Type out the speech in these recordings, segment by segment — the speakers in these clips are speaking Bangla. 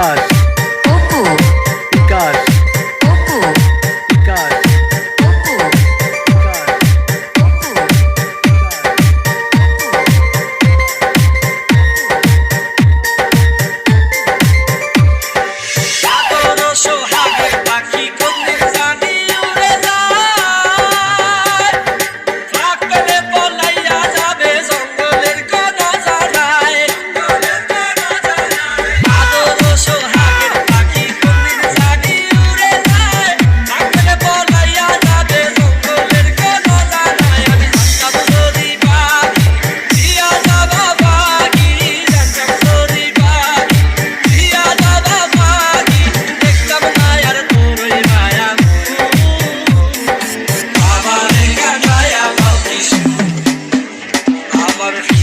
God.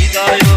হৃদয়